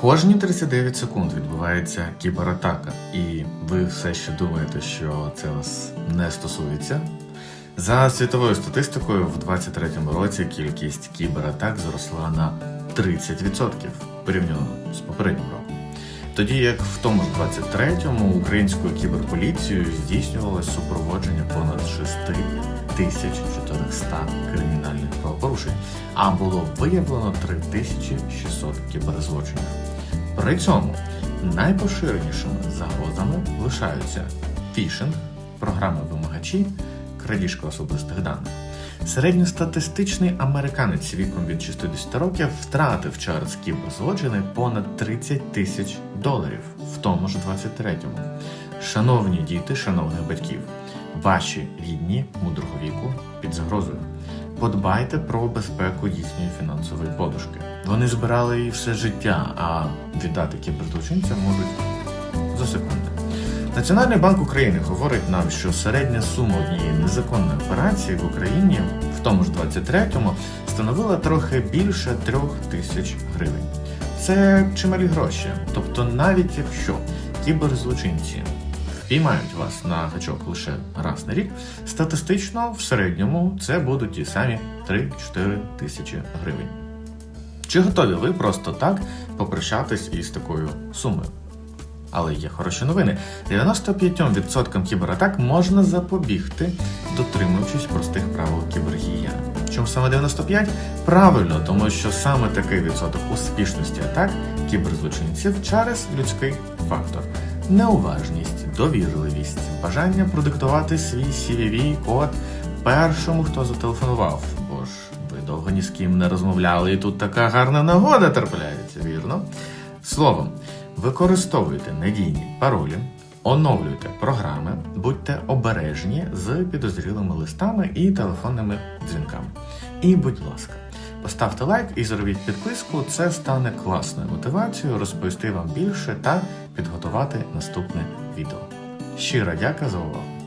Кожні 39 секунд відбувається кібератака, і ви все ще думаєте, що це вас не стосується. За світовою статистикою, в 2023 році кількість кібератак зросла на 30% порівняно з попереднім роком. Тоді як в тому ж 23-му українською кіберполіцією здійснювалось супроводження понад 6400 кримінальних правопорушень, а було виявлено 3600 кіберзлочинів. При цьому найпоширенішими загрозами лишаються фішинг, програми вимагачі, крадіжка особистих даних. Середньостатистичний американець віком від 60 років втратив через кіберзлочини понад 30 тисяч доларів в тому ж 23-му. Шановні діти, шановних батьків, ваші рідні мудрого віку під загрозою. Подбайте про безпеку їхньої фінансової подушки. Вони збирали її все життя, а віддати кіберзлочинцям можуть за секунди. Національний банк України говорить нам, що середня сума однієї незаконної операції в Україні в тому ж 23-му становила трохи більше трьох тисяч гривень. Це чималі гроші. Тобто, навіть якщо кіберзлочинці впіймають вас на гачок лише раз на рік, статистично в середньому це будуть ті самі 3-4 тисячі гривень. Чи готові ви просто так попрощатись із такою сумою? Але є хороші новини. 95% кібератак можна запобігти, дотримуючись простих правил кібергігієни. Чому саме 95? Правильно, тому що саме такий відсоток успішності атак кіберзлочинців через людський фактор. Неуважність, довірливість, бажання продиктувати свій CVV-код першому, хто зателефонував. Бо ж ви довго ні з ким не розмовляли, і тут така гарна нагода трапляється, вірно? Словом, використовуйте надійні паролі, оновлюйте програми, будьте обережні з підозрілими листами і телефонними дзвінками. І, будь ласка, поставте лайк і зробіть підписку. Це стане класною мотивацією розповісти вам більше та підготувати наступне відео. Щира дяка за увагу!